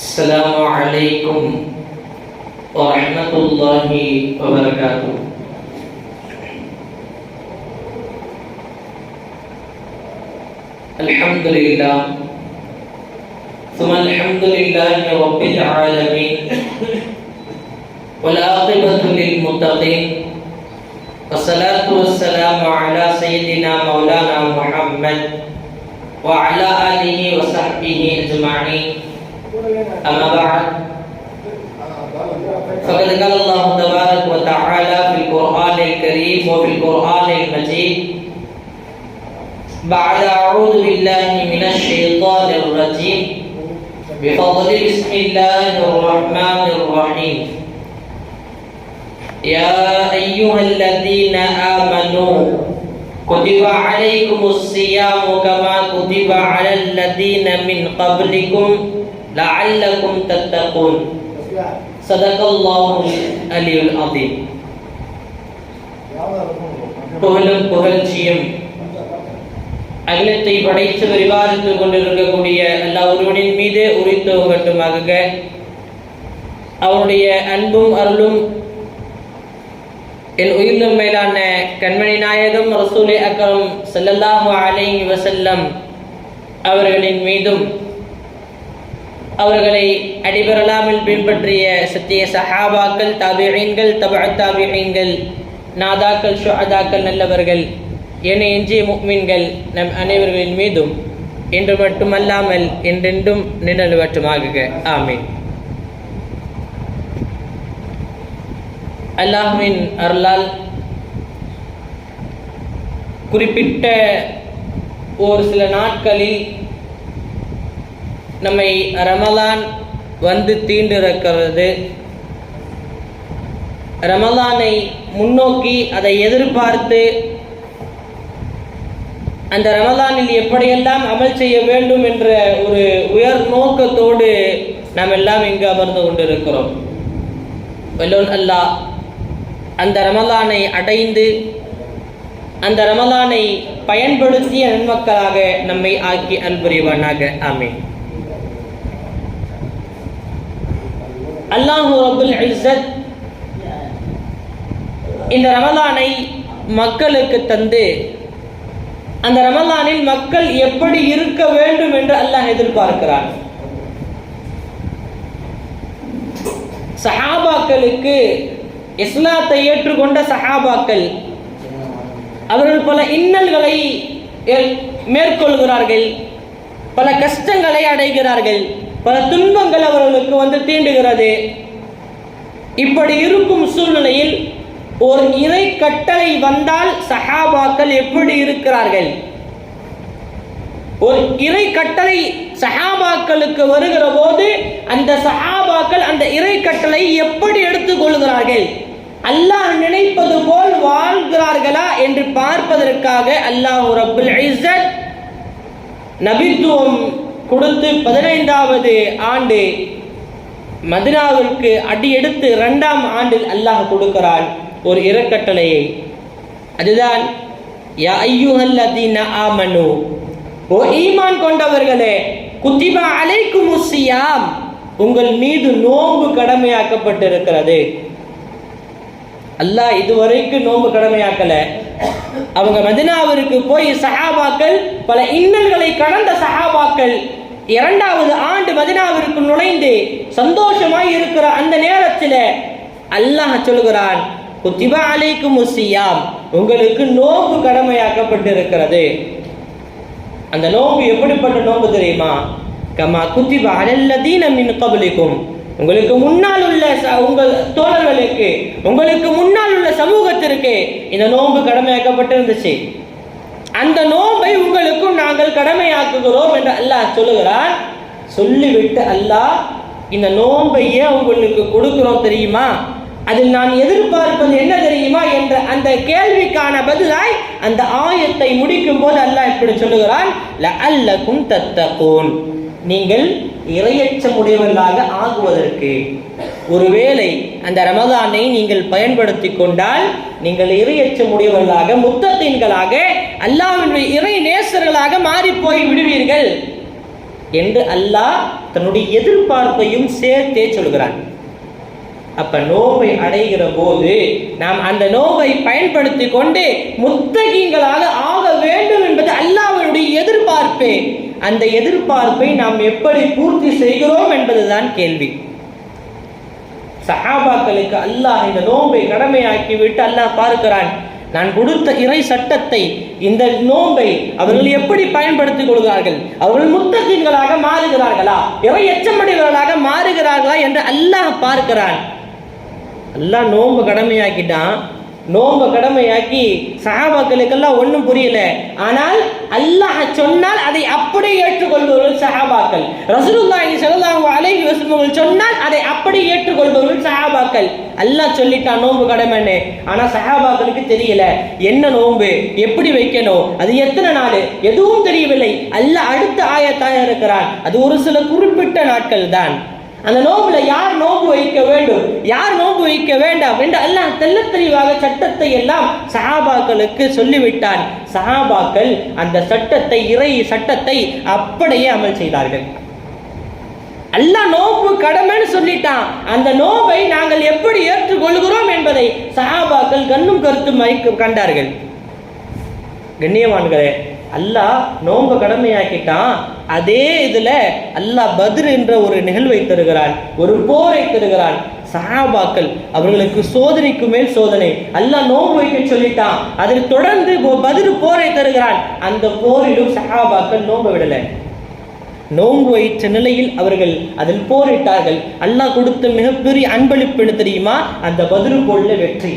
السلام عليكم ورحمة الله وبركاته الحمد لله ثم الحمد لله رب العالمين والعاقبة للمتقين والصلاة والسلام على سيدنا مولانا محمد وعلى آله وصحبه أجمعين أما بعد فقد قال الله تبارك وتعالى في القرآن الكريم وفي القرآن المجيد بعد أعوذ بالله من الشيطان الرجيم بفضل بسم الله الرحمن الرحيم يا أيها الذين آمنوا كتب عليكم الصيام كما كتب على الذين من قبلكم لعلكم تتقون صدق الله العلي العظيم புகழும் புகழ்ச்சியும் அகிலத்தை படைத்து விரிவாரித்துக் கொண்டிருக்கக்கூடிய எல்லா ஒருவனின் மீது உரித்துவகட்டுமாக அவனுடைய அன்பும் அருளும் என் உயிரிலும் மேலான கண்மணி நாயகம் ரசூலே அக்கரம் ஸல்லல்லாஹு அலைஹி வஸல்லம் அவர்களின் மீதும் அவர்களை அடிபெறலாமல் பின்பற்றிய சத்திய சஹாபாக்கள் தாபியீன்கள் தபா தாபியீன்கள் நாதாக்கள் ஷுஹதாக்கள் நல்லவர்கள் என எஞ்சிய முக்மின்கள் நம் அனைவர்களின் மீதும் இன்று மட்டுமல்லாமல் என்றென்றும் நிழலுவற்றுமாக ஆமீன். அல்லாஹுவின் அருளால் குறிப்பிட்ட ஒரு சில நாட்களில் நம்மை ரமலான் வந்து தீண்டிருக்கிறது ரமலானை முன்னோக்கி அதை எதிர்பார்த்து அந்த ரமலானில் எப்படியெல்லாம் அமல் செய்ய வேண்டும் என்ற ஒரு உயர் நோக்கத்தோடு நாம் எல்லாம் இங்கு அமர்ந்து கொண்டிருக்கிறோம். வல்லோன் அல்லாஹ் அந்த ரமலானை அடைந்து அந்த ரமலானை பயன்படுத்திய நன்மக்களாக நம்மை ஆக்கி அன்புரிவானாக. ஆமேன். அல்லாஹு ரபுல் இசத் இந்த ரமலானை மக்களுக்கு தந்து அந்த ரமலானில் மக்கள் எப்படி இருக்க வேண்டும் என்று அல்லாஹ் எதிர்பார்க்கிறான். சஹாபாக்களுக்கு இஸ்லாத்தை ஏற்றுக்கொண்ட சஹாபாக்கள் அவர்கள் பல இன்னல்களை மேற்கொள்கிறார்கள் பல கஷ்டங்களை அடைகிறார்கள். பல துன்பங்கள் அவர்களுக்கு வந்து தீண்டுகிறது. இப்படி இருக்கும் சூழ்நிலையில் ஒரு இறை கட்டளை வந்தால் சஹாபாக்கள் எப்படி இருக்கிறார்கள்? ஒரு இறை கட்டளை சஹாபாக்களுக்கு வருகிற போது அந்த சஹாபாக்கள் அந்த இறை கட்டளை எப்படி எடுத்துக்கொள்கிறார்கள் அல்லாஹ் நினைப்பது போல் வாழ்கிறார்களா என்று பார்ப்பதற்காக அல்லாஹ் ரபுல் நபித்துவம் கொடுத்து பதினைந்தாவது ஆண்டு மதினாவிற்கு அடியெடுத்து இரண்டாம் ஆண்டில் அல்லாஹ் கொடுக்கிறான் ஒரு இறக்கட்டளையை. அதுதான் யா ஐயுஹல்லதீன ஆமனு ஓ ஈமான் கொண்டவர்களே குத்திபா அலைக்கும் முசியாம் உங்கள் மீது நோன்பு கடமையாக்கப்பட்டிருக்கிறது. அல்லாஹ் இதுவரைக்கும் நோன்பு கடமையாக்கல. அவங்க மதினாவிற்கு போய் சஹாபாக்கள் பல இன்னல்களை கடந்த சஹாபாக்கள் இரண்டாவது ஆண்டு மதினாவிற்கு நுழைந்து சந்தோஷமாய் இருக்கிற அந்த நேரத்தில் அல்லாஹ் சொல்கிறான் குத்திபா அலைக்கும் முசியாம் உங்களுக்கு நோன்பு கடமையாக்கப்பட்டிருக்கிறது. அந்த நோம்பு எப்படிப்பட்ட நோன்பு தெரியுமா? கமா குத்திபா அலல்லதீன மின் கபலிக்கும் உங்களுக்கு முன்னால் உள்ள உங்கள் தோழர்களுக்கு உங்களுக்கு முன்னால் உள்ள சமூகத்திற்கு இந்த நோன்பு கடமையாக்கப்பட்டிருந்துச்சு. அந்த நோன்பை உங்களுக்கும் நாங்கள் கடமையாக்குகிறோம் என்று அல்லாஹ் சொல்லுகிறான். சொல்லிவிட்டு அல்லாஹ் இந்த நோன்பை ஏன் உங்களுக்கு கொடுக்கிறோம் தெரியுமா? அதில் நான் எதிர்பார்ப்பது என்ன தெரியுமா என்ற அந்த கேள்விக்கான பதிலாய் அந்த ஆயத்தை முடிக்கும் போது அல்லாஹ் இப்படி சொல்லுகிறான் அல்லக்கும் தத்தகோன். நீங்கள் இரையச்சமுடையவர்களாக ஆகுவதற்கு. ஒருவேளை அந்த ரமதானை நீங்கள் பயன்படுத்தி கொண்டால் நீங்கள் இரையச்சமுடையவர்களாக முத்தத்தீன்களாக அல்லாஹ்வினுடைய இறை நேசர்களாக மாறி போய் விடுவீர்கள் என்று அல்லாஹ் தன்னுடைய எதிர்பார்ப்பையும் சேர்த்தே சொல்கிறான். அப்ப நோவை அடைகிற போது நாம் அந்த நோவை பயன்படுத்தி கொண்டு முத்தகீங்களாக ஆக வேண்டும் என்பது அல்லாஹ் அல்லாஹ்வுடைய எதிர்பார்ப்பே. அந்த எதிர்பார்ப்பை நாம் எப்படி பூர்த்தி செய்கிறோம் என்பதுதான் கேள்வி. சஹாபாக்களுக்கு அல்லாஹ் இந்த நோன்பை கடமையாக்கி விட்டு அல்லாஹ் பார்க்கிறான் நான் கொடுத்த இறை சட்டத்தை இந்த நோன்பை அவர்கள் எப்படி பயன்படுத்திக் கொள்கிறார்கள்? அவர்கள் முத்தகீன்களாக மாறுகிறார்களா? இறை எச்சமடைவர்களாக மாறுகிறார்களா? என்று அல்லாஹ் பார்க்கிறான். அல்லாஹ் நோன்பு கடமையாக்கிட்டான். நோம்ப கடமையாக்கி சஹாபாக்களுக்கெல்லாம் ஒன்றும் புரியல. ஆனால் அல்லாஹ் சொன்னால் அதை அப்படியே ஏற்றுக்கொள்பவர்கள் சஹாபாக்கள். ரசூலுல்லாஹி ஸல்லல்லாஹு அலைஹி வஸல்லம் சொன்னால் அதை அப்படியே ஏற்றுக்கொள்பவர்கள் சஹாபாக்கள். அல்லாஹ் சொல்லிட்டான் நோன்பு கடமைன்னு. ஆனா சஹாபாக்களுக்கு தெரியல. என்ன நோன்பு? எப்படி வைக்கணும்? அது எத்தனை நாள்? எதுவும் தெரியவில்லை. அல்லாஹ் அடுத்த ஆயத்தாக இருக்கிறான். அது ஒரு சில குறிப்பிட்ட நாட்கள் தான் அந்த நோம்புல யார் நோன்பு வைக்க வேண்டும்? யார் நோன்பு வைக்க வேண்டாம்? என்று அல்லாஹ் தெல்ல தெளிவாக சட்டத்தை எல்லாம் சஹாபாக்களுக்கு சொல்லிவிட்டான். சஹாபாக்கள் அந்த சட்டத்தை இறை சட்டத்தை அப்படியே அமல் செய்தார்கள். அல்லா நோம்பு கடமைன்னு சொல்லிட்டான். அந்த நோம்பை நாங்கள் எப்படி ஏற்றுக்கொள்கிறோம் என்பதை சஹாபாக்கள் கண்ணும் கருத்தும் கண்டார்கள். கண்ணியவான்களே அல்லாஹ் நோன்பு கடமையாக்கிட்டான். அதே இதில் அல்லாஹ் பத்ர் என்ற ஒரு நிகழ்வை தருகிறான் ஒரு போரை தருகிறான். சஹாபாக்கள் அவர்களுக்கு சோதனைக்கு மேல் சோதனை. அல்லாஹ் நோன்பு வைக்க சொல்லிட்டான். அதில் தொடர்ந்து பதில் போரை தருகிறான். அந்த போரிலும் சஹாபாக்கள் நோன்பு விடலை. நோன்பு வைத்த நிலையில் அவர்கள் அதில் போரிட்டார்கள். அல்லாஹ் கொடுத்த மிகப்பெரிய அன்பளிப்பு என்ன தெரியுமா? அந்த பதிரு போல வெற்றி.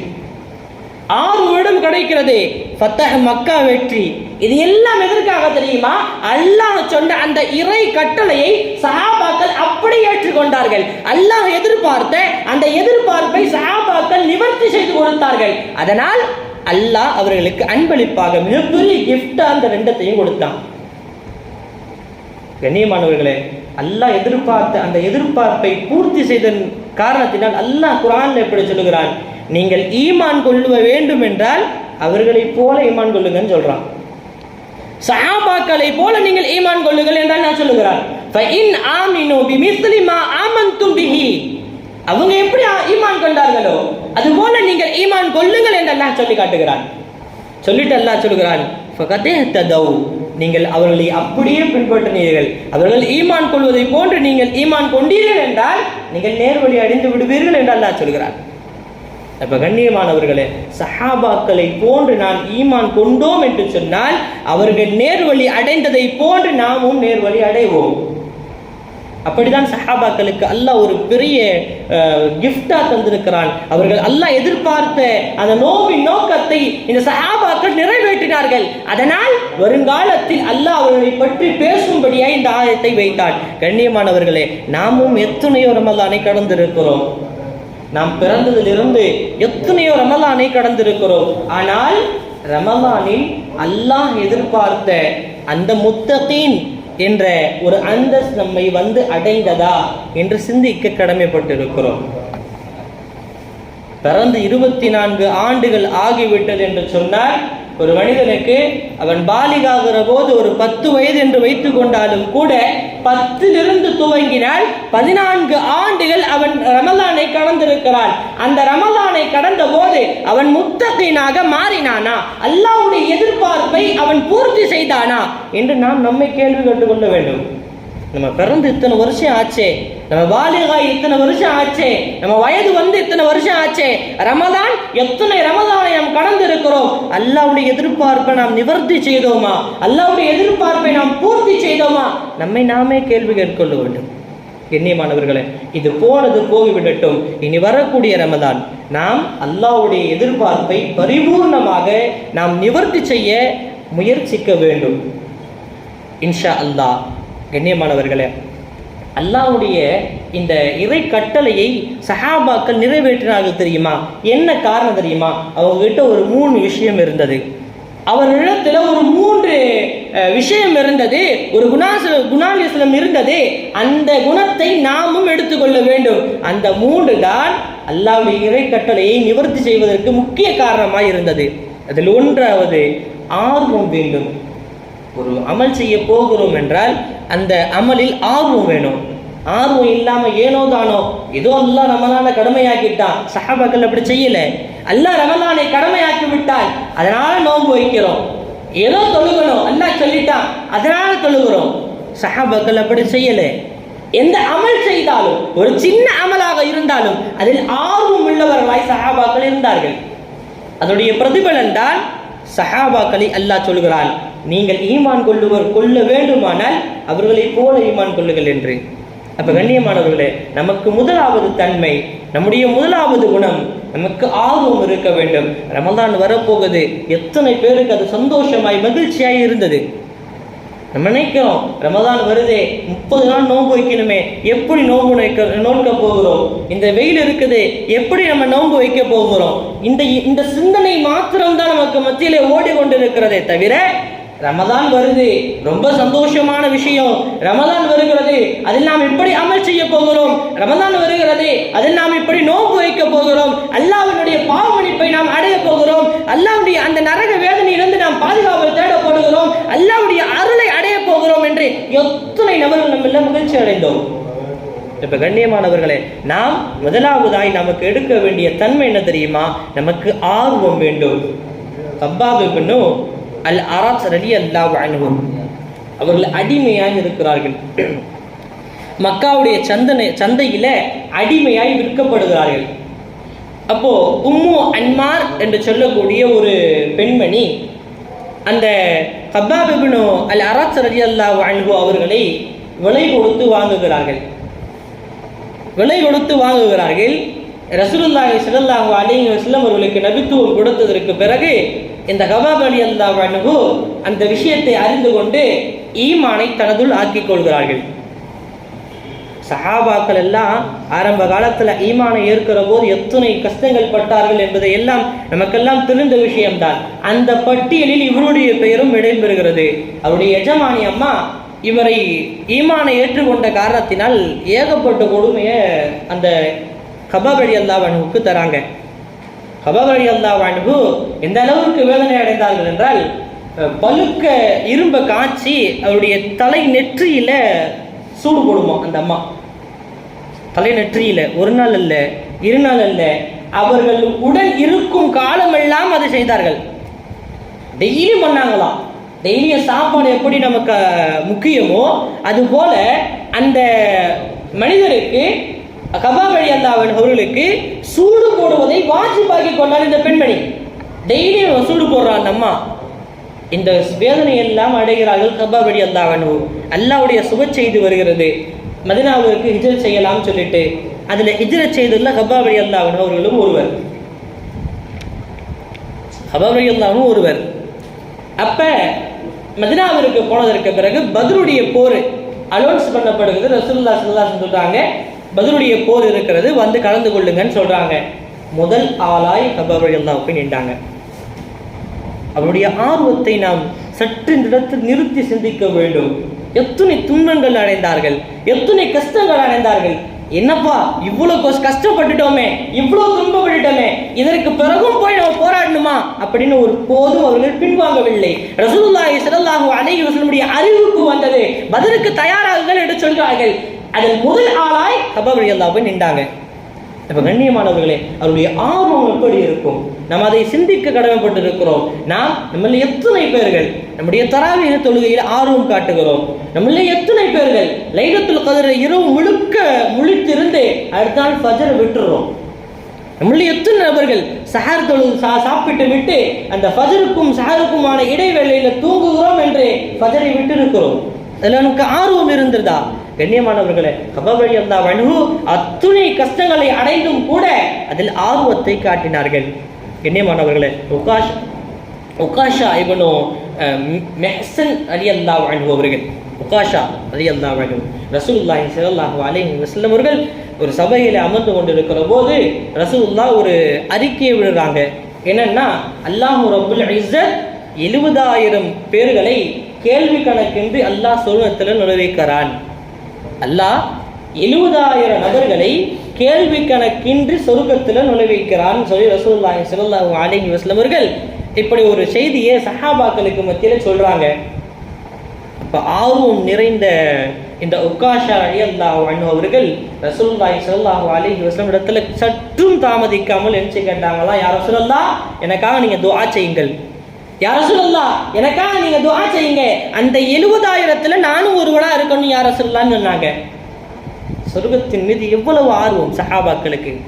ஆறு வருடம் கிடைக்கிறது. ஃபத்தஹ் மக்கா வெற்றி. இது எல்லாம் எதற்காக தெரியுமா? அல்லாஹ் சொன்ன அந்த இறை கட்டளையை சஹாபாக்கள் அப்படி ஏற்றுக்கொண்டார்கள். அல்லாஹ் எதிர்பார்த்த அந்த எதிர்பார்ப்பை சஹாபாக்கள் நிவர்த்தி செய்து கொடுத்தார்கள். அதனால் அல்லாஹ் அவர்களுக்கு அன்பளிப்பாக மிகப்பெரிய கிஃப்ட் அந்த ரெண்டத்தையும் கொடுத்தான். கண்ணியமானவர்களே அல்லாஹ் எதிர்பார்த்த அந்த எதிர்பார்ப்பை பூர்த்தி செய்தன் காரணத்தினால் அல்லாஹ் குரான்ல எப்படி சொல்லுகிறான்? நீங்கள் ஈமான் கொள்ளுவ வேண்டும் என்றால் அவர்களைப் போல ஈமான் கொள்ளுங்கன்னு சொல்றான். சஹாபாக்களை போல நீங்கள் ஈமான் கொள்ளுங்கள் என்றால் நான் சொல்லுகிறார் ஃபஇன் ஆமினு பிமிஸ்லி மா ஆமன்தும் பிஹி. அவங்க எப்படி ஈமான் கொண்டார்களோ அது போல நீங்கள் ஈமான் கொள்ளுங்கள் என்று அல்லாஹ் சொல்லி காட்டுகிறான். சொல்லிட்டு அல்லாஹ் சொல்லுகிறான் நீங்கள் அவர்களை அப்படியே பின்பற்றினீர்கள். அவர்கள் ஈமான் கொள்வதை போன்று நீங்கள் ஈமான் கொண்டீர்கள் என்றால் நீங்கள் நேர்வழி அடைந்து விடுவீர்கள் என்று அல்லாஹ் சொல்கிறான் அப்ப கண்ணியமானவர்களே சஹாபாக்களை போன்று நாம் ஈமான் கொண்டோம் என்று சொன்னால் அவர்கள் நேர்வழி அடைந்ததை போன்று நாமும் நேர்வழி அடைவோம். அப்படிதான் சஹாபாக்களுக்கு அல்லாஹ் ஒரு பெரிய கிஃப்டா தந்திருக்கிறான். அவர்கள் அல்லாஹ் எதிர்பார்த்த அந்த நோவின் நோக்கத்தை இந்த சஹாபாக்கள் நிறைவேற்றினார்கள். அதனால் வருங்காலத்தில் அல்லாஹ் அவர்களை பற்றி பேசும்படியாக இந்த ஆயத்தை வைத்தான். கண்ணியமானவர்களே நாமும் எத்தனையோ ரமலானை கடந்திருக்கிறோம். நாம் பிறந்ததிலிருந்து எத்தனையோ ரமலானை கடந்திருக்கிறோம். ஆனால் ரமலானில் அல்லாஹ் எதிர்பார்த்த அந்த முத்தகீன் என்ற ஒரு அந்தஸ் நம்மை வந்து அடைந்ததா என்று சிந்திக்க கடமைப்பட்டிருக்கிறோம். பிறந்து இருபத்தி நான்கு ஆண்டுகள் ஆகிவிட்டது என்று சொன்னால் ஒரு மனிதனுக்கு அவன் பாலிகாகிற போது ஒரு பத்து வயது என்று வைத்துக் கொண்டாலும் கூட பத்திலிருந்து துவங்கினால் பதினான்கு ஆண்டுகள் அவன் ரமலானை கடந்திருக்கிறான். அந்த ரமலானை கடந்த போது அவன் முத்தகையினாக மாறினானா? அல்லாவுடைய எதிர்பார்ப்பை அவன் பூர்த்தி செய்தானா? என்று நாம் நம்மை கேள்வி கேட்டுக்கொள்ள வேண்டும். நம்ம பிறந்து இத்தனை வருஷம் ஆச்சே. நம்ம பாலிகாய் இத்தனை வருஷம் ஆச்சே. நம்ம வயது வந்து இத்தனை வருஷம் ஆச்சே. ரமதான் எத்தனை ரமதானை நாம் கடந்து இருக்கிறோம் அல்லாவுடைய எதிர்பார்ப்பை நாம் நிவர்த்தி செய்தோமா? அல்லாவுடைய எதிர்பார்ப்பை நாம் பூர்த்தி செய்தோமா? நம்மை நாமே கேள்வி கேட்கொள்ள வேண்டும். கண்ணியமானவர்களே இது போனது போய்விடட்டும். இனி வரக்கூடிய ரமதான் நாம் அல்லாவுடைய எதிர்பார்ப்பை பரிபூர்ணமாக நாம் நிவர்த்தி செய்ய முயற்சிக்க வேண்டும். இன்ஷா அல்லாஹ். கண்ணியமானவர்களே அல்லாஹ்வுடைய இந்த இறை கட்டளையை சஹாபாக்கள் நிறைவேற்றினார்கள் தெரியுமா? என்ன காரணம் தெரியுமா? அவங்க கிட்ட ஒரு மூணு விஷயம் இருந்தது. அவர்களிடத்துல ஒரு மூன்று விஷயம் இருந்தது. ஒரு குணாச குணாலிசலம் இருந்தது. அந்த குணத்தை நாமும் எடுத்துக்கொள்ள வேண்டும். அந்த மூன்று தான் அல்லாஹ்வுடைய இறை கட்டளையை நிவர்த்தி செய்வதற்கு முக்கிய காரணமாக இருந்தது. அதில் ஒன்றாவது ஆர்வம் வேண்டும். ஒரு அமல் செய்ய போகிறோம் என்றால் அந்த அமலில் ஆர்வம் வேணும். ஆர்வம் இல்லாமல் ஏனோ தானோ ஏதோ அல்லாஹ் ரமலான கடமையாக்கிட்டான் சஹாபாக்கள் அப்படி செய்யல. அல்லாஹ் ரமலானை கடமையாக்கி விட்டான் அதனால நோன்பு வைக்கிறோம். ஏதோ தொழுகணும் அல்லாஹ் சொல்லிட்டான் அதனால தொழுகிறோம். சஹாபாக்கள் அப்படி செய்யல. எந்த அமல் செய்தாலும் ஒரு சின்ன அமலாக இருந்தாலும் அதில் ஆர்வம் உள்ளவர்களாய் சஹாபாக்கள் இருந்தார்கள். அதனுடைய பிரதிபலன் தான் சஹாபாக்களை அல்லாஹ் சொல்கிறான். நீங்கள் ஈமான் கொள்ளுவர் கொள்ள வேண்டுமானால் அவர்களைப் போல ஈமான் கொள்ளுங்கள் என்று. அப்ப கண்ணியமானவர்களே நமக்கு முதலாவது தன்மை நம்முடைய முதலாவது குணம் நமக்கு ஆர்வம் இருக்க வேண்டும். ரமதான் வரப்போகுது. எத்தனை பேருக்கு அது சந்தோஷமாய் மகிழ்ச்சியாய் இருந்தது. நம்ம நினைக்கிறோம் ரமதான் வருதே முப்பது நாள் நோன்பு வைக்கணுமே எப்படி நோன்பு நோக்க நோக்க போகிறோம்? இந்த வெயில் இருக்குது எப்படி நம்ம நோன்பு வைக்க போகிறோம்? இந்த இந்த சிந்தனை மாத்திரம்தான் நமக்கு மத்தியிலே ஓடிக்கொண்டிருக்கிறதே தவிர ரமதான் வருது. ரொம்ப சந்தோஷமான விஷயம். ரமதான் வருகிறது. அதில் நாம் இப்படி அமல் செய்ய போகிறோம்? ரமதான் வருகிறது. அதில் நாம் இப்படி நோன்பு வைக்க போகிறோம். அல்லாவினுடைய பாவமன்னிப்பை நாம் அடைய போகிறோம். அல்லாவுடைய அந்த நரக வேதனையிலிருந்து நாம் பாதுகாப்பு தேடப்படுகிறோம். அல்லாவுடைய அருளை அடைய போகிறோம் என்று எத்தனை நபர்கள் நம்ம மகிழ்ச்சி அடைந்தோம். இப்ப கண்ணியமானவர்களே நாம் முதலாவதாய் நமக்கு எடுக்க வேண்டிய தன்மை என்ன தெரியுமா? நமக்கு ஆர்வம் வேண்டும். கப்பாபு அல் அராத் ரலி அல்லாஹ் அனுகும் அவர்கள் அடிமையாக இருக்கிறார்கள். மக்காவுடைய சந்தனை சந்தையில அடிமையாய் விற்கப்படுகிறார்கள். அப்போ உம்மு அன்மார் என்று சொல்லக்கூடிய ஒரு பெண்மணி அந்த ஹப்பாபிபினு அல் அராத் ரலி அல்லாஹ் அன்பு அவர்களை விலை கொடுத்து வாங்குகிறார்கள். விலை கொடுத்து வாங்குகிறார்கள். ரசூலுல்லாஹி ஸல்லல்லாஹு அலைஹி வஸல்லம் அவர்களுக்கு நபித்துவம் கொடுத்ததற்கு பிறகு இந்த கபாப் அலி அல்லாஹ் அந்த விஷயத்தை அறிந்து கொண்டு ஈமானை தனதுள் ஆக்கிக் கொள்கிறார்கள். சஹாபாக்கள் எல்லாம் ஆரம்ப காலத்துல ஈமானை ஏற்கிற போது எத்தனை கஷ்டங்கள் பட்டார்கள் என்பதை எல்லாம் நமக்கெல்லாம் தெரிந்த விஷயம்தான். அந்த பட்டியலில் இவருடைய பெயரும் இடம்பெறுகிறது. அவருடைய எஜமானி அம்மா இவரை ஈமானை ஏற்றுக்கொண்ட காரணத்தினால் ஏகப்பட்ட கொடுமையை அந்த கபாபடி அல்லாவனுக்கு தராங்க. ஹபகரி அல்லா வாழ்வு எந்த அளவுக்கு வேதனை அடைந்தார்கள் என்றால் பழுக்க இரும்பை காய்ச்சி அவருடைய தலை நெற்றியில சூடு போடுமா அந்த அம்மா? தலை நெற்றியில ஒரு நாள் அல்ல இரு நாள் அல்ல அவர்கள் உடல் இருக்கும் காலமெல்லாம் அதை செய்தார்கள். டெய்லி பண்ணாங்களாம் டெய்லியும் சாப்பாடு எப்படி நமக்கு முக்கியமோ அதுபோல் அந்த மனிதருக்கு கபாபடி அல்லாவன் அவர்களுக்கு சூடு போடுவதை வாஜிபாக்கி கொண்டார் இந்த பெண்மணி. டெய்லி சூடு போடுறான் அம்மா. இந்த வேதனை எல்லாம் அடைகிறார்கள் கபாபடி அல்லாவன் அல்லாவுடைய சுப செய்து வருகிறது. மதினாவிற்கு ஹிஜ்ரத் செய்யலாம் சொல்லிட்டு அதுல ஹிஜரத் செய்துள்ள கபாபடி அல்லாவன் அவர்களும் ஒருவர். கபாபடி அல்லாவும் ஒருவர். அப்ப மதினாவிற்கு போனதற்கு பிறகு பத்ருடைய போர் அலோன்ஸ் பண்ணப்படுகிறது. ரசூல்லா ஸல்லல்லாஹு சொல்றாங்க பதிலுடைய போர் இருக்கிறது வந்து கலந்து கொள்ளுங்கன்னு சொல்றாங்க. முதல் ஆளாய் கபாபடி போய் நின்றாங்க. அவருடைய ஆர்வத்தை நாம் சற்று இந்த நிறுத்தி சிந்திக்க வேண்டும். எத்தனை துன்பங்கள் அடைந்தார்கள் எத்தனை கஷ்டங்கள் அடைந்தார்கள். என்னப்பா இவ்வளவு கஷ்ட- கஷ்டப்பட்டுட்டோமே இவ்வளவு துன்பப்பட்டுட்டோமே இதற்கு பிறகும் போய் நம்ம போராடணுமா? அப்படின்னு ஒரு போதும் அவர்கள் பின்வாங்கவில்லை. ரசூலுல்லாஹி ஸல்லல்லாஹு அலைஹி வஸல்லமுடைய அறிவுக்கு வந்தது பதிலுக்கு தயாராகுங்கள் என்று சொல்கிறார்கள் அதில் முதல் ஆளாய் கபர் அல்லாவை நின்றாங்க. இப்ப கண்ணியமானவர்களே அவருடைய ஆர்வம் எப்படி இருக்கும்? நாம் அதை சிந்திக்க கடமைப்பட்டிருக்கிறோம். நாம் நம்மள எத்தனை பேர்கள் நம்முடைய தராவிய தொழுகையில் ஆர்வம் காட்டுகிறோம். நம்மள எத்தனை பேர்கள் லைலத்துல் கதிர இரவு முழுக்க முழித்திருந்து அடுத்த நாள் ஃபஜர் விட்டுறோம். நம்மள எத்தனை நபர்கள் சஹர் தொழுது சா சாப்பிட்டு விட்டு அந்த ஃபஜருக்கும் சஹருக்குமான இடைவேளையில தூங்குகிறோம் என்று ஃபஜரை விட்டு இருக்கிறோம் அதில் நமக்கு ஆர்வம் இருந்திருந்தா கண்ணியமானவர்களே கபவழி அல்லா வனு அத்துணை கஷ்டங்களை அடைந்தும் கூட அதில் ஆர்வத்தை காட்டினார்கள். கண்ணியமானவர்களே உகாஷ் உகாஷா இவனோ மெஹசன் அலி அல்லா வாழ்வு அவர்கள் உகாஷா அலி அல்லா வாழ்வு ரசூலுல்லாஹி ஸல்லல்லாஹு அலைஹி வசல்லம் அவர்கள் ஒரு சபையில் அமர்ந்து கொண்டிருக்கிற போது ரசூல்லா ஒரு அறிக்கையை விடுறாங்க. என்னன்னா அல்லாஹு ரபுல் இஸ்ஸத் எழுபதாயிரம் பேர்களை கேள்வி கணக்கின்றி அல்லாஹ் சொர்க்கத்தில் நுழைவிக்கிறான் அல்லாஹ் எழுபதாயிரம் நபர்களை கேள்வி கணக்கின்றி சொர்க்கத்தில் நுழைவிக்கிறான் சொல்லி ரசூலுல்லாஹி ஸல்லல்லாஹு அலைஹி வஸ்லம் அவர்கள் இப்படி ஒரு செய்தியை சஹாபாக்களுக்கு மத்தியில சொல்கிறாங்க இப்போ ஆர்வம் நிறைந்த இந்த உக்காஷா அழியல்லா அண்ணு அவர்கள் ரசூலுல்லாஹி ஸல்லல்லாஹு அலைஹி வஸ்லம் இடத்துல சற்றும் தாமதிக்காமல் என்ன கேட்டாங்களா யார் ரசூலல்லா எனக்காக நீங்க துவா செய்யுங்கள். யார் சொல்லலாம் எனக்காக நீங்க துவா செய்யுங்க. அந்த எழுபதாயிரத்துல நானும் ஒருவனா இருக்கணும் யார சொல்லான்னு சொன்னாங்க. சொர்க்கத்தின் மீது எவ்வளவு ஆர்வம் சஹாபாக்களுக்கு?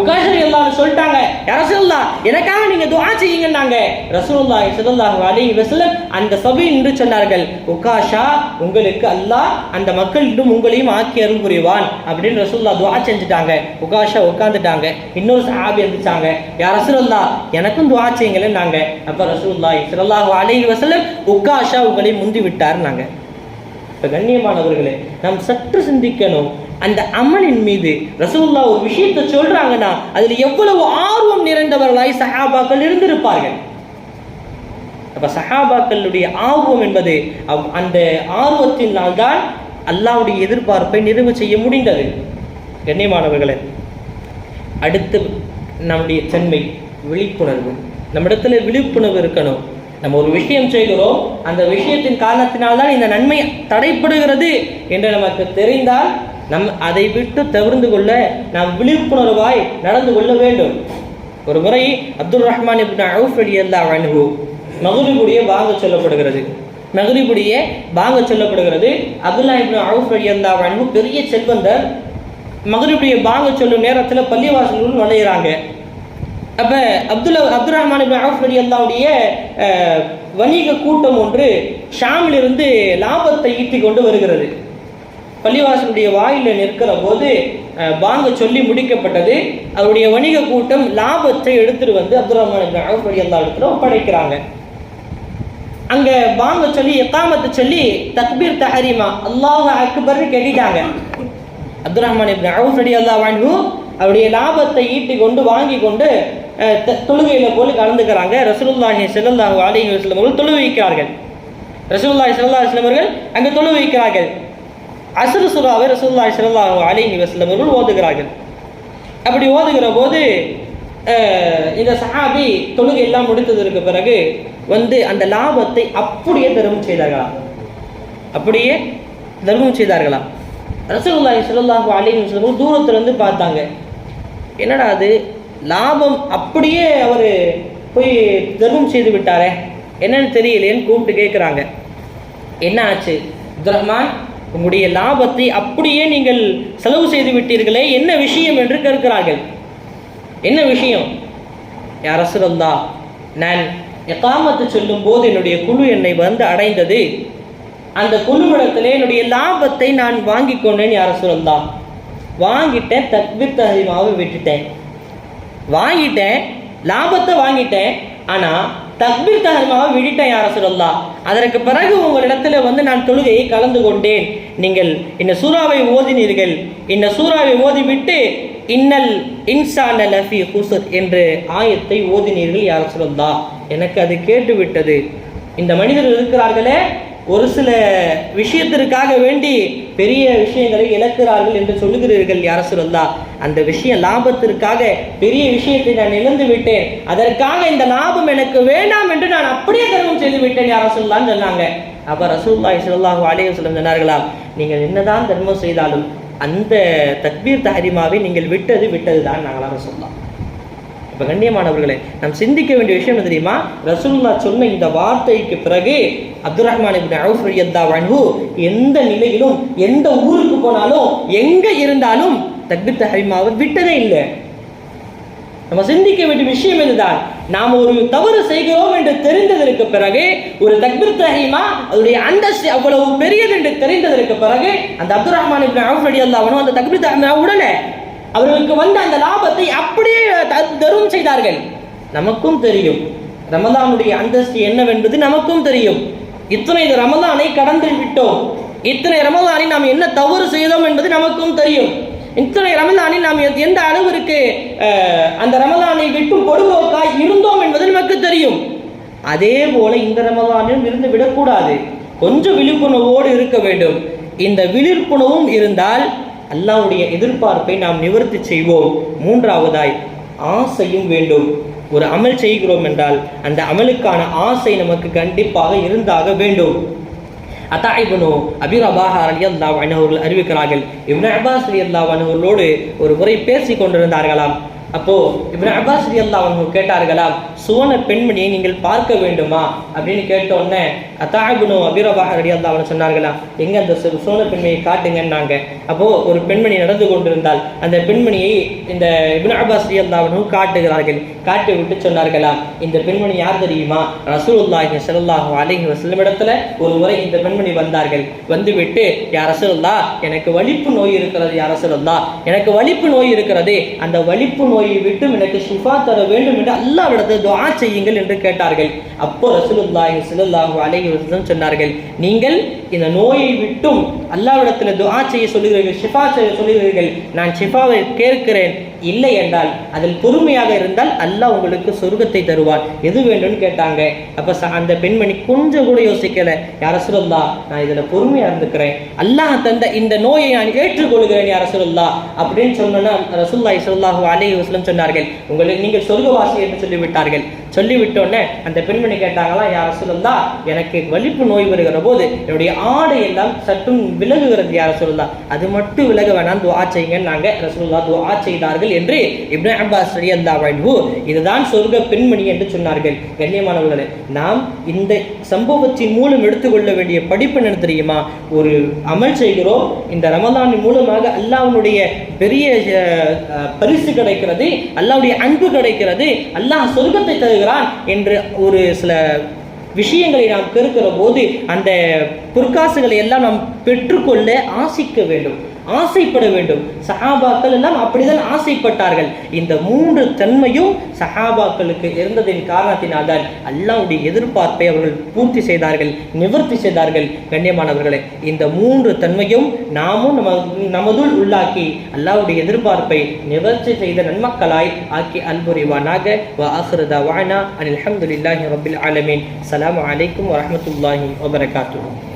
உகாஷரி எல்லாரும் சொல்லிட்டாங்க ரசூல்லா எனக்காக நீங்க துஆ செய்யுங்கன்னாங்க. ரசூல்லா ஸல்லல்லாஹு அலைஹி வஸல்லம் அந்த சபை நின்று சொன்னார்கள் உகாஷா உங்களுக்கு அல்லாஹ் அந்த மக்களிடம் உங்களையும் ஆக்கி அருள் புரிவான். அப்படின்னு ரசூல்லா துஆ செஞ்சுட்டாங்க. உகாஷா உட்காந்துட்டாங்க இன்னொரு சஹாபி இருந்துச்சாங்க யா ரசூல்லா எனக்கும் துஆ செய்யுங்களேன்னாங்க. அப்ப ரசூல்லா ஸல்லல்லாஹு அலைஹி வஸல்லம் உகாஷா உங்களை முந்தி விட்டார்னாங்க இப்ப கண்ணியமானவர்களே நாம் சற்று சிந்திக்கணும். அந்த அமலின் மீது ரசூல்லா ஒரு விஷயத்தை சொல்றாங்கன்னா அதுல எவ்வளவு ஆர்வம் நிறைந்தவர்களாய் சஹாபாக்கள் இருந்திருப்பார்கள். அப்ப சஹாபாக்களுடைய ஆர்வம் என்பது அந்த ஆர்வத்தினால் தான் அல்லாவுடைய எதிர்பார்ப்பை நிறைவு செய்ய முடிந்தது. கண்ணியமானவர்களே அடுத்து நம்முடைய தன்மை விழிப்புணர்வு. நம்மிடத்துல விழிப்புணர்வு இருக்கணும். நம்ம ஒரு விஷயம் செய்கிறோம் அந்த விஷயத்தின் காரணத்தினால்தான் இந்த நன்மை தடைப்படுகிறது என்று நமக்கு தெரிந்தால் நம் அதை விட்டு தவிர்ந்து கொள்ள நாம் விழிப்புணர்வாய் நடந்து கொள்ள வேண்டும். ஒரு முறை அப்துல் ரஹ்மான் இப்னு அவுஃப் ரலியல்லாஹு அன்ஹு மகுரிபுடைய வாங்க சொல்லப்படுகிறது. மகுரிபுடைய வாங்க சொல்லப்படுகிறது. அப்துல்லா இப்னு அவுஃப் பெரிய செல்வந்தர். மகரிபுடைய பாங்க சொல்லும் நேரத்தில் பள்ளிவாசலுள் நுழையிறாங்க. அப்போ அப்துல்லா அப்துல் ரஹ்மான் இப்னு அவுஃப் அலி அல்லாவுடைய வணிக கூட்டம் ஒன்று ஷாமிலிருந்து லாபத்தை ஈட்டி கொண்டு வருகிறது. பள்ளிவாசனுடைய வாயில நிற்கிற போது அஹ், பாங்க சொல்லி முடிக்கப்பட்டது. அவருடைய வணிக கூட்டம் லாபத்தை எடுத்துட்டு வந்து அப்துல் ரஹ்மான் இப்னு அவுஃப் இடத்துல ஒப்படைக்கிறாங்க. அங்க பாங்க சொல்லி எக்காமத்தை சொல்லி தக்பீர் தஹரிமா அல்லாஹ் அக்பர்னு கேட்டிட்டாங்க. அப்துல் ரஹ்மான் இப்னு அவுஃப் ரலியல்லாஹு அவருடைய லாபத்தை ஈட்டி கொண்டு வாங்கி கொண்டு த- தொழுகையில போல கலந்துக்கிறாங்க. ரசூலுல்லாஹி செல்லல்லாஹு அலைஹி வஸல்லம் அவர்கள் தொழு வைக்கிறார்கள் ரசூலுல்லாஹி ஸல்லல்லாஹு அலைஹி வஸல்லம் அவர்கள் அங்கே தொழு வைக்கிறார்கள் அஸ்ரு சூராவை ரசூல்லா சல்லா அலிஹி வஸல்லம் அவர்கள் ஓதுகிறார்கள். அப்படி ஓதுகிற போது இந்த சஹாபி தொழுகை எல்லாம் முடித்ததற்கு பிறகு வந்து அந்த லாபத்தை அப்படியே தர்மம் செய்தார்களாம் அப்படியே தர்மம் செய்தார்களாம் ரசூலுல்லாஹி ஸல்லல்லாஹு அலிஹி வஸல்லம் தூரத்துல இருந்து பார்த்தாங்க. என்னடா அது? லாபம் அப்படியே அவர் போய் தர்மம் செய்து விட்டாரே என்னன்னு தெரியலையேன்னு கூப்பிட்டு கேட்குறாங்க என்ன ஆச்சு? அப்துல் ரஹ்மான் உங்களுடைய லாபத்தை அப்படியே நீங்கள் செலவு செய்து விட்டீர்களே என்ன விஷயம் என்று கேட்கிறார்கள். என்ன விஷயம்? யார் நான் எக்காமத்து சொல்லும் போது என்னுடைய குழு என்னை வந்து அடைந்தது. அந்த குழுவிடத்திலே என்னுடைய லாபத்தை நான் வாங்கி கொண்டேன் யார் வாங்கிட்டேன் தக்பீர் தஹரீமாவை விட்டுட்டேன். வாங்கிட்டேன் லாபத்தை வாங்கிட்டேன் ஆனால் தக்பீர் தகரமாக விழிட்டேன் யார ரசூலல்லா அதற்கு பிறகு உங்களிடத்தில் வந்து நான் தொழுகையை கலந்து கொண்டேன். நீங்கள் இந்த சூறாவை ஓதினீர்கள். இந்த சூறாவை ஓதிவிட்டு இன்னல் இன்சான லஃபி ஹுசர் என்று ஆயத்தை ஓதினீர்கள் யார ரசூலல்லா எனக்கு அது கேட்டுவிட்டது. இந்த மனிதர்கள் இருக்கிறார்களே ஒரு சில விஷயத்திற்காக வேண்டி பெரிய விஷயங்களை இழக்கிறார்கள் என்று சொல்லுகிறீர்கள் யார சொல்லா அந்த விஷயம் லாபத்திற்காக பெரிய விஷயத்தை நான் இழந்து விட்டேன். அதற்காக இந்த லாபம் எனக்கு வேண்டாம் என்று நான் அப்படியே தர்மம் செய்து விட்டேன் யார சொல்லான்னு சொன்னாங்க. அப்ப ரசூல்லா ஸல்லல்லாஹு அலைஹி வஸல்லம் சொன்னார்களாம் நீங்கள் என்னதான் தர்மம் செய்தாலும் அந்த தக்பீர் தஹரிமாவை நீங்கள் விட்டது விட்டது தான் நாங்களாம் சொல்லலாம் இப்போ கண்ணியமானவர்களே நாம் சிந்திக்க வேண்டிய விஷயம் என்ன தெரியுமா? ரசூல்லா சொன்ன இந்த வார்த்தைக்கு பிறகு அப்துல் ரஹ்மான் இப்னு அவுஃப் எந்த நிலையிலும் எந்த ஊருக்கு போனாலும் எங்க இருந்தாலும் தக்பித்த ஹரிமாவை விட்டதே இல்லை. நம்ம சிந்திக்க வேண்டிய விஷயம் என்னதான்? நாம் ஒரு தவறு செய்கிறோம் என்று தெரிந்ததற்கு பிறகு ஒரு தக்பீர் தஹீமா அதனுடைய அந்தஸ்து அவ்வளவு பெரியது என்று தெரிந்ததற்கு பிறகு அந்த அப்துல் ரஹ்மான் இப்னு அவுஃப் அந்த தக்பீர் தஹீமா உடனே அவர்களுக்கு வந்த அந்த லாபத்தை அப்படியே த- தரும் செய்தார்கள். நமக்கும் தெரியும். ரமதானுடைய அந்தஸ்து என்னவென்பது நமக்கும் தெரியும். இத்தனை ரமதானை கடந்து விட்டோம். இத்தனை ரமதானை நாம் என்ன தவறு செய்தோம் என்பது நமக்கும் தெரியும். இத்தனை ரமலானில் நாம் எந்த- அளவிற்கு அந்த ரமதானை விட்டு பொடுபோக்காய் இருந்தோம் என்பது நமக்கு தெரியும். அதே போல இந்த ரமலானிலும் இருந்து விடக்கூடாது. கொஞ்சம் விழிப்புணர்வோடு இருக்க வேண்டும். இந்த விழிப்புணர்வும் இருந்தால் அல்லாவுடைய எதிர்பார்ப்பை நாம் நிவர்த்தி செய்வோம். மூன்றாவதாய் ஆசையும் வேண்டும். ஒரு அமல் செய்கிறோம் என்றால் அந்த அமலுக்கான ஆசை நமக்கு கண்டிப்பாக இருந்தாக வேண்டும். அத்தாய்பனோ அபிரபாஹா அலி ரபாஹா அனவர்கள் அவர்கள் அறிவிக்கிறார்கள் இப்னு அபாஸ் அலி அன்ஹு அவர்களோடு ஒரு முறை பேசிக் கொண்டிருந்தார்களாம். அப்போ இப்ரா அப்பாஸ் ரலியல்லாஹு அவங்க கேட்டார்களாம் சுவன பெண்மணியை நீங்கள் பார்க்க வேண்டுமா? அப்படின்னு கேட்ட உடனே அத்தாபுனு ரடி அல்லா அன்ஹு சொன்னார்களாம் எங்க அந்த சுவன பெண்மணியை காட்டுங்கன்னாங்க அப்போ ஒரு பெண்மணி நடந்து கொண்டிருந்தால் அந்த பெண்மணியை இந்த இப்னு அப்பாஸ் ரலியல்லாஹு அன்ஹு காட்டுகிறார்கள். காட்டி விட்டு சொன்னார்களாம் இந்த பெண்மணி யார் தெரியுமா? ரசூலுல்லாஹி ஸல்லல்லாஹு அலிஹி வஸல்லம் இடத்துல ஒரு முறை இந்த பெண்மணி வந்தார்கள். வந்துவிட்டு யா ரசூலுல்லாஹ் எனக்கு வலிப்பு நோய் இருக்கிறது யார் ரசூலுல்லாஹ் எனக்கு வலிப்பு நோய் இருக்கிறது அந்த வலிப்பு நோய் விட்டும் எனக்கு ஷிஃபா தர வேண்டும் என்று அல்லாஹ்விடத்தில் துவா செய்யுங்கள் என்று கேட்டார்கள். அப்போ ரசூலுல்லாஹி ஸல்லல்லாஹு அலைஹி வஸல்லம் சொன்னார்கள் நீங்கள் இந்த நோயை விட்டும் அல்லாவிடத்தில் துஆ செய்ய சொல்லுகிறீர்கள் ஷிஃபா செய்ய சொல்லுகிறீர்கள் நான் ஷிஃபாவை கேட்கிறேன். இல்லை என்றால் அதில் பொறுமையாக இருந்தால் அல்லாஹ் உங்களுக்கு சொர்க்கத்தை தருவார் எது வேண்டும்னு கேட்டாங்க. அப்போ ச- அந்த பெண்மணி கொஞ்சம் கூட யோசிக்கலை. யார சொல்லா நான் இதில் பொறுமையாக இருந்துக்கிறேன். அல்லாஹ் தந்த இந்த நோயை நான் ஏற்றுக்கொள்கிறேன் யார சொல்லா அப்படின்னு சொன்னோன்னா ரசுல்லா சொல்லாஹு அலைஹி வஸ்லம் சொன்னார்கள். உங்களுக்கு நீங்கள் சொர்க்கவாசி என்று சொல்லிவிட்டார்கள். சொல்லிவிட்டோன்னே அந்த பெண்மணி கேட்டாங்களா யார் சொல்லா எனக்கு வலிப்பு நோய் வருகிற போது என்னுடைய ஆடை எல்லாம் சற்றும் விலகுகிறது யார் சொல்லுந்தா அது மட்டும் விலக வேணாம் துவா செய்யுங்கன்னு நாங்கள் ரசூல்லா துவா செய்தார்கள் என்று இப்னு அப்பாஸ் ரலியல்லாஹு வாழ்வு இதுதான் சொர்க்க பெண்மணி என்று சொன்னார்கள். கண்ணியமானவர்களே நாம் இந்த சம்பவத்தின் மூலம் எடுத்துக்கொள்ள வேண்டிய படிப்பு என்ன தெரியுமா? ஒரு அமல் செய்கிறோம் இந்த ரமலான் மூலமாக அல்லாஹ்வுடைய பெரிய பரிசு கிடைக்கிறது அல்லாவுடைய அன்பு கிடைக்கிறது அல்லாஹ் சொர்க்கத்தை தருகிறான் என்று ஒரு சில விஷயங்களை நாம் பெருக்கிற போது அந்த பொற்காசுகளை எல்லாம் நாம் பெற்றுக்கொள்ள ஆசிக்க வேண்டும். ஆசைப்பட வேண்டும். சஹாபாக்கள் எல்லாம் அப்படிதான் ஆசைப்பட்டார்கள். இந்த மூன்று தன்மையும் சஹாபாக்களுக்கு இருந்ததின் காரணத்தினால்தான் அல்லாவுடைய எதிர்பார்ப்பை அவர்கள் பூர்த்தி செய்தார்கள் நிவர்த்தி செய்தார்கள் கண்ணியமானவர்களே. இந்த மூன்று தன்மையும் நாமும் நம நமதுள் உள்ளாக்கி அல்லாவுடைய எதிர்பார்ப்பை நிவர்த்தி செய்த நன்மக்களாய் ஆக்கி அல்புரிவானாக வ ஆஹிரு அனில் அல்ஹம்துலில்லாஹி ரப்பில் ஆலமீன். அலைக்கும் வரமத்துல்லாஹி வபரகாத்து